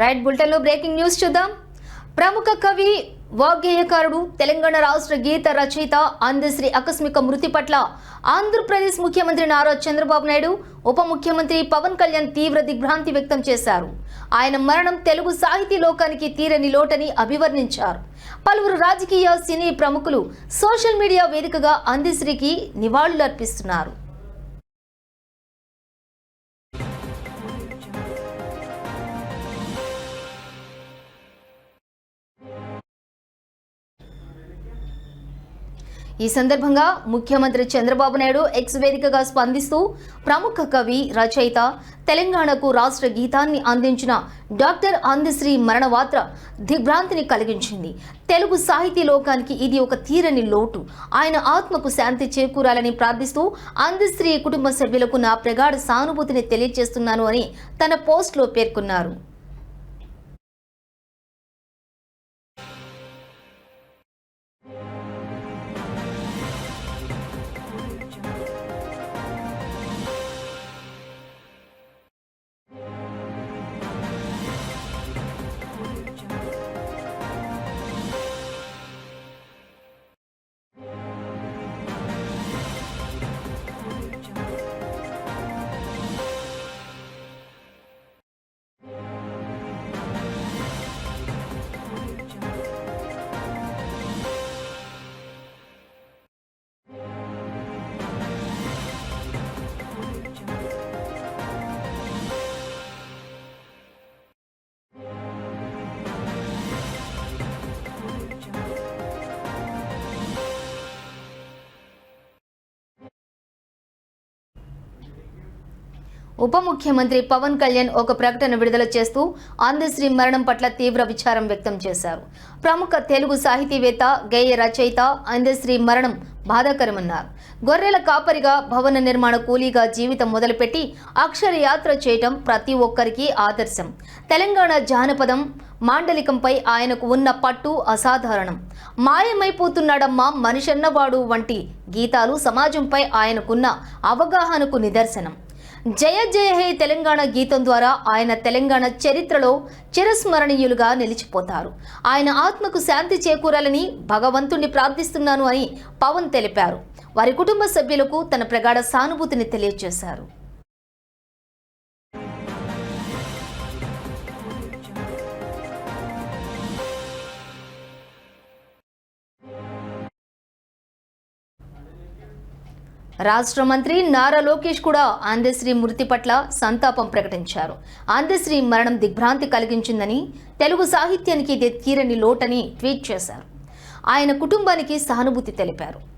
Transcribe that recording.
Right బులెటిన్లో breaking news చూద్దాం. ప్రముఖ కవి వాగ్గేయకారుడు తెలంగాణ రాష్ట్ర గీత రచయిత అందశ్రీ ఆకస్మిక మృతి పట్ల ఆంధ్రప్రదేశ్ ముఖ్యమంత్రి నారా చంద్రబాబు నాయుడు ఉప ముఖ్యమంత్రి పవన్ కళ్యాణ్ తీవ్ర దిగ్భ్రాంతి వ్యక్తం చేశారు. ఆయన మరణం తెలుగు సాహితీ లోకానికి తీరని లోటని అభివర్ణించారు. పలువురు రాజకీయ సినీ ప్రముఖులు సోషల్ మీడియా వేదికగా అందశ్రీకి నివాళులర్పిస్తున్నారు. ఈ సందర్భంగా ముఖ్యమంత్రి చంద్రబాబు నాయుడు ఎక్స్ వేదికగా స్పందిస్తూ ప్రముఖ కవి రచయిత తెలంగాణకు రాష్ట్ర గీతాన్ని అందించిన డాక్టర్ అందశ్రీ మరణవాత్ర దిగ్భ్రాంతిని కలిగించింది. తెలుగు సాహితీ లోకానికి ఇది ఒక తీరని లోటు. ఆయన ఆత్మకు శాంతి చేకూరాలని ప్రార్థిస్తూ అందశ్రీ కుటుంబ సభ్యులకు నా ప్రగాఢ సానుభూతిని తెలియజేస్తున్నాను అని తన పోస్ట్లో పేర్కొన్నారు. ఉప ముఖ్యమంత్రి పవన్ కళ్యాణ్ ఒక ప్రకటన విడుదల చేస్తూ అందశ్రీ మరణం పట్ల తీవ్ర విచారం వ్యక్తం చేశారు. ప్రముఖ తెలుగు సాహితీవేత్త గేయ రచయిత అందశ్రీ మరణం బాధాకరమన్నారు. గొర్రెల కాపరిగా భవన నిర్మాణ కూలీగా జీవితం మొదలుపెట్టి అక్షరయాత్ర చేయటం ప్రతి ఒక్కరికి ఆదర్శం. తెలంగాణ జానపదం మాండలికంపై ఆయనకు ఉన్న పట్టు అసాధారణం. మాయమైపోతున్నాడమ్మా మనిషన్నవాడు వంటి గీతాలు సమాజంపై ఆయనకున్న అవగాహనకు నిదర్శనం. జయ జయ హే తెలంగాణ గీతం ద్వారా ఆయన తెలంగాణ చరిత్రలో చిరస్మరణీయులుగా నిలిచిపోతారు. ఆయన ఆత్మకు శాంతి చేకూరాలని భగవంతుణ్ణి ప్రార్థిస్తున్నాను అని పవన్ తెలిపారు. వారి కుటుంబ సభ్యులకు తన ప్రగాఢ సానుభూతిని తెలియజేశారు. రాష్ట్ర మంత్రి నారా లోకేష్ కూడా అందశ్రీ మృతి పట్ల సంతాపం ప్రకటించారు. అందశ్రీ మరణం దిగ్భ్రాంతి కలిగించిందని తెలుగు సాహిత్యానికి ఇది తీరని లోటని ట్వీట్ చేశారు. ఆయన కుటుంబానికి సహానుభూతి తెలిపారు.